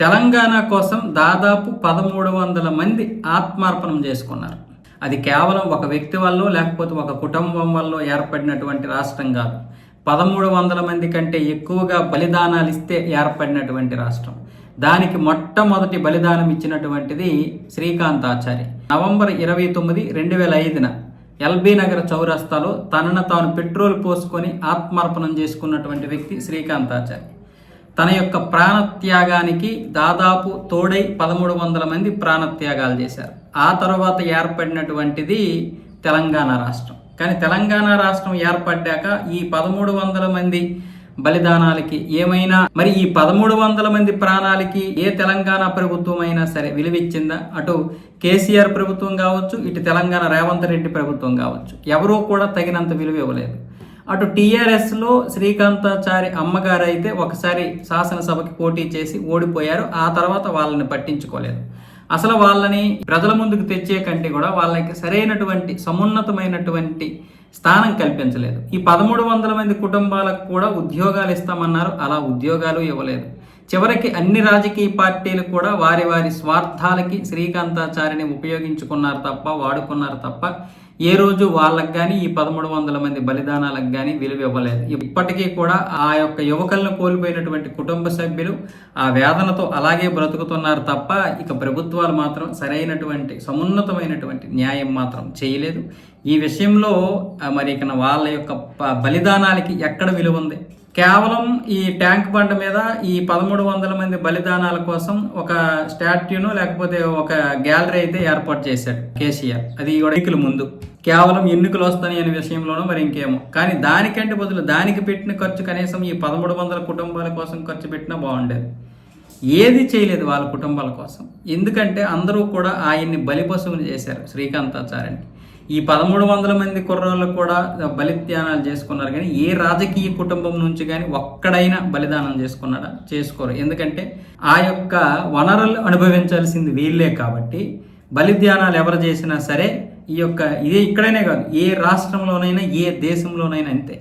తెలంగాణ కోసం దాదాపు పదమూడు వందల మంది ఆత్మార్పణం చేసుకున్నారు. అది కేవలం ఒక వ్యక్తి వల్ల లేకపోతే ఒక కుటుంబం వల్ల ఏర్పడినటువంటి రాష్ట్రం కాదు. పదమూడు వందల మంది కంటే ఎక్కువగా బలిదానాలు ఇస్తే ఏర్పడినటువంటి రాష్ట్రం. దానికి మొట్టమొదటి బలిదానం ఇచ్చినటువంటిది శ్రీకాంతాచారి నవంబర్ ఇరవై తొమ్మిది రెండు వేల ఐదున ఎల్బీ నగర్ చౌరస్తాలో తనను తాను పెట్రోల్ పోసుకొని ఆత్మార్పణం చేసుకున్నటువంటి వ్యక్తి శ్రీకాంతాచారి తన యొక్క ప్రాణత్యాగానికి దాదాపు తోడై పదమూడు వందల మంది ప్రాణత్యాగాలు చేశారు. ఆ తర్వాత ఏర్పడినటువంటిది తెలంగాణ రాష్ట్రం. కానీ తెలంగాణ రాష్ట్రం ఏర్పడ్డాక ఈ పదమూడు వందల మంది బలిదానాలకి ఏమైనా మరి ఈ పదమూడు వందల మంది ప్రాణాలకి ఏ తెలంగాణ ప్రభుత్వం అయినా సరే విలువిచ్చిందా? అటు కేసీఆర్ ప్రభుత్వం కావచ్చు ఇటు తెలంగాణ రేవంత్ రెడ్డి ప్రభుత్వం కావచ్చు. ఎవరూ కూడా తగినంత విలువ ఇవ్వలేదు. అటు టీఆర్ఎస్లో శ్రీకాంతాచారి అమ్మగారు అయితే ఒకసారి శాసనసభకి పోటీ చేసి ఓడిపోయారు. ఆ తర్వాత వాళ్ళని పట్టించుకోలేదు. అసలు వాళ్ళని ప్రజల ముందుకు తెచ్చే కంటే కూడా వాళ్ళకి సరైనటువంటి సమున్నతమైనటువంటి స్థానం కల్పించలేదు. ఈ పదమూడు వందల మంది కుటుంబాలకు కూడా ఉద్యోగాలు ఇస్తామన్నారు. అలా ఉద్యోగాలు ఇవ్వలేదు. చివరికి అన్ని రాజకీయ పార్టీలు కూడా వారి వారి స్వార్థాలకి శ్రీకాంతాచారిని ఉపయోగించుకున్నారు తప్ప వాడుకున్నారు తప్ప ఏ రోజు వాళ్ళకి కానీ ఈ పదమూడు వందల మంది బలిదానాలకు కానీ విలువ ఇవ్వలేదు. ఇప్పటికీ కూడా ఆ యొక్క యువకులను కోల్పోయినటువంటి కుటుంబ సభ్యులు ఆ వేదనతో అలాగే బ్రతుకుతున్నారు తప్ప ఇక ప్రభుత్వాలు మాత్రం సరైనటువంటి సమున్నతమైనటువంటి న్యాయం మాత్రం చేయలేదు. ఈ విషయంలో మరి ఇక వాళ్ళ యొక్క బలిదానాలకి ఎక్కడ విలువ ఉంది? కేవలం ఈ ట్యాంక్ బండ మీద ఈ పదమూడు వందల మంది బలిదానాల కోసం ఒక స్టాట్యూను లేకపోతే ఒక గ్యాలరీ అయితే ఏర్పాటు చేశాడు కేసీఆర్. అది ఎన్నికల ముందు. కేవలం ఎన్నికలు వస్తాయి అనే విషయంలోనూ మరి ఇంకేమో. కానీ దానికంటే బదులు దానికి పెట్టిన ఖర్చు కనీసం ఈ పదమూడు వందల కుటుంబాల కోసం ఖర్చు పెట్టినా బాగుండేది. ఏది చేయలేదు వాళ్ళ కుటుంబాల కోసం. ఎందుకంటే అందరూ కూడా ఆయన్ని బలిపశువుని చేశారు శ్రీకాంతాచార్యని ఈ పదమూడు వందల మంది కుర్రోళ్ళు కూడా బలిత్యానాలు చేసుకున్నారు. కానీ ఏ రాజకీయ కుటుంబం నుంచి కానీ ఒక్కడైనా బలిదానం చేసుకున్నాడా? చేసుకోరు. ఎందుకంటే ఆ యొక్క వనరులు అనుభవించాల్సింది వీళ్ళే కాబట్టి బలిద్యానాలు ఎవరు చేసినా సరే ఈ యొక్క ఇదే ఇక్కడనే కాదు ఏ రాష్ట్రంలోనైనా ఏ దేశంలోనైనా అంతే.